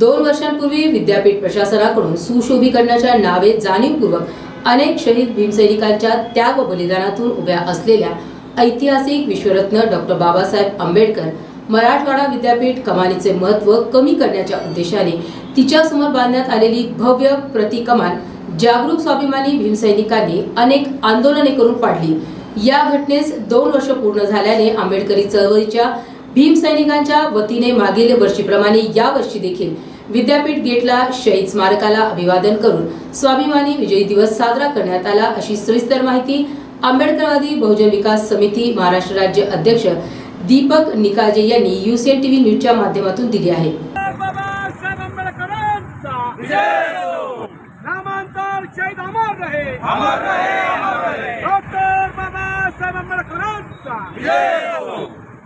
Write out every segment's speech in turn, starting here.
दोन वर्षांपूर्वी विद्यापीठ प्रशासनाकडून सुशोभीकरणाच्या नावे जाणीवपूर्वक अनेक शहीद भीमसैनिकांच्या त्याग व बलिदानातून उभ्या असलेल्या ऐतिहासिक विश्वरत्न डॉक्टर बाबासाहेब आंबेडकर मराठवाडा विद्यापीठ कमानीचे महत्त्व कमी करण्याच्या उद्देशाने तिच्यासमोर बांधण्यात आलेली भव्य प्रतिकमान जागरूक स्वाभिमानी भीमसैनिकांनी अनेक आंदोलने करून पाडली. या घटनेस दोन वर्ष पूर्ण झाल्याने आंबेडकरी चळवळीच्या भीमसैनिकांच्या वतीने मागील वर्षीप्रमाणे या वर्षी देखील विद्यापीठ गेटला शहीद स्मारकाला अभिवादन करून स्वाभिमानी विजय दिवस साजरा करण्यात आला अशी सविस्तर माहिती आंबेडकरवादी बहुजन विकास समिती महाराष्ट्र राज्य अध्यक्ष दीपक निकाजे यांनी युसीएन टीव्ही न्यूजच्या माध्यमातून दिली आहे. बाबासाहेब आंबेडकरांचा।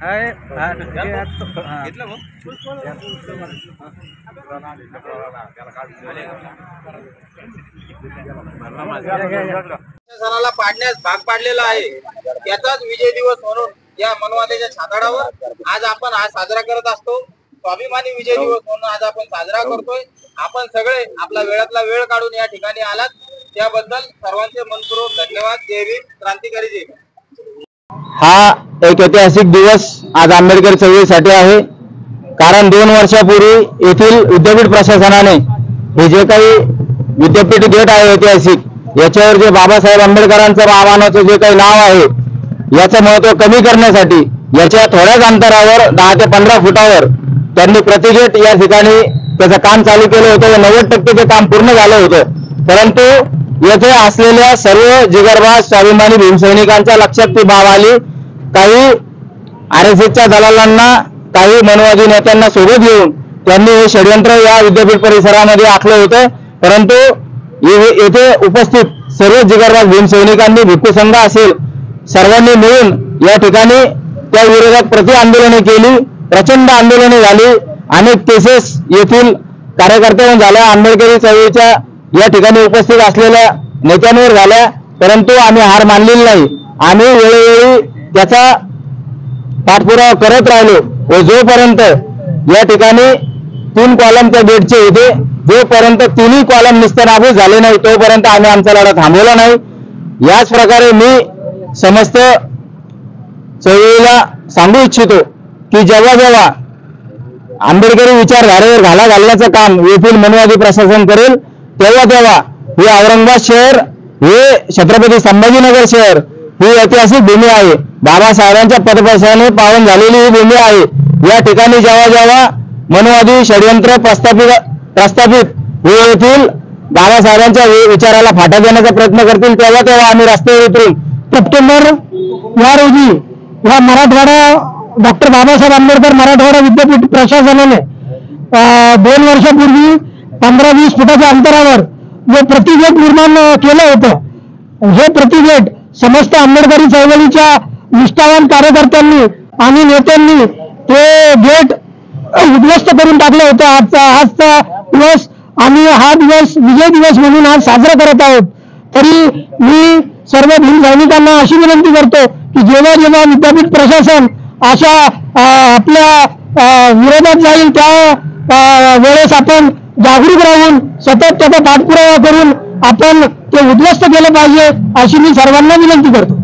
सणाला पाडण्यास भाग पाडलेला आहे. त्याचाच विजय दिवस म्हणून या मनवाद्याच्या छाताडावर आज आपण आज साजरा करत असतो. स्वाभिमानी विजय दिवस म्हणून आज आपण साजरा करतोय. आपण सगळे आपला वेळातला वेळ काढून या ठिकाणी आलात. त्याबद्दल सर्वांचे मनपूर्वक धन्यवाद. जय भीम. क्रांतिकारी जय भीम. हा एक ऐतिहासिक दिवस आज आंबेडकर चळवळीसाठी आहे. कारण दोन वर्षापूर्वी येथील विद्यापीठ प्रशासनाने हे जे काही विद्यापीठ गेट आहे ऐतिहासिक याच्यावर जे बाबासाहेब आंबेडकरांचं आव्हानाचं जे काही नाव आहे याचं महत्त्व कमी करण्यासाठी याच्या थोड्याच अंतरावर दहा ते पंधरा फुटावर त्यांनी प्रतिगेट या ठिकाणी त्याचं काम चालू केलं होतं. नव्वद टक्के ते काम पूर्ण झालं होतं. परंतु येथे असलेल्या सर्व जिगरबाज स्वाभिमानी भीमसैनिकांच्या लक्षात ती बाब आली. काही आर एस एसच्या दलालांना काही मनवादी नेत्यांना सोबत घेऊन त्यांनी हे षडयंत्र या विद्यापीठ परिसरामध्ये आखलं होतं. परंतु ये- येथे उपस्थित सर्व जिगरबाज भीमसैनिकांनी भिक्खू संघ असेल सर्वांनी मिळून या ठिकाणी त्या विरोधात प्रति आंदोलने केली प्रचंड आंदोलने झाली अनेक केसेस येथील कार्यकर्त्यांवर झाल्या आंबेडकरी चळवळीच्या या ठिकाणी उपस्थित असलेल्या नेत्यांवर झाल्या. परंतु आम्ही हार मानलेली नाही. आम्ही वेळोवेळी त्याचा पाठपुरावा करत राहिलो व जोपर्यंत या ठिकाणी तीन कॉलम त्या गेटचे होते जोपर्यंत तिन्ही कॉलम निस्तनाभूत झाले नाही तोपर्यंत आम्ही आमचा लढा थांबवला नाही. याच प्रकारे मी समस्त चळवळीला सांगू इच्छितो की जेव्हा जेव्हा आंबेडकरी विचारधारेवर घाला घालण्याचं काम येथील मनवादी प्रशासन करेल तेव्हा तेव्हा हे औरंगाबाद शहर हे छत्रपती संभाजीनगर शहर ही ऐतिहासिक भूमी आहे. बाबासाहेबांच्या पदपर्शाने पावन झालेली ही भूमी आहे. या ठिकाणी जेव्हा जेव्हा मनोवादी षडयंत्र प्रस्थापित प्रस्थापित हे येथील बाबासाहेबांच्या विचाराला फाटा देण्याचा प्रयत्न करतील तेव्हा तेव्हा आम्ही रस्त्यावर उतरून सप्टेंबर या रोजी या मराठवाडा डॉक्टर बाबासाहेब आंबेडकर मराठवाडा विद्यापीठ प्रशासनाने दोन वर्षापूर्वी पंधरा वीस फुटाच्या अंतरावर जे प्रतिगेट निर्माण केलं होतं हे प्रतिगेट समस्त आंबेडकरी चळवळीच्या निष्ठावान कार्यकर्त्यांनी आणि नेत्यांनी ते गेट उद्ध्वस्त करून टाकलं होतं. आजचा आजचा दिवस आम्ही हा दिवस विजय दिवस म्हणून आज साजरा करत आहोत. तरी मी सर्व भीम सैनिकांना अशी विनंती करतो की जेव्हा जेव्हा विद्यापीठ प्रशासन अशा आपल्या विरोधात जाईल त्या वेळेस आपण जागरूक राहून सतत त्याचा पाठपुरावा करून आपण ते उद्ध्वस्त केलं पाहिजे अशी मी सर्वांना विनंती करतो.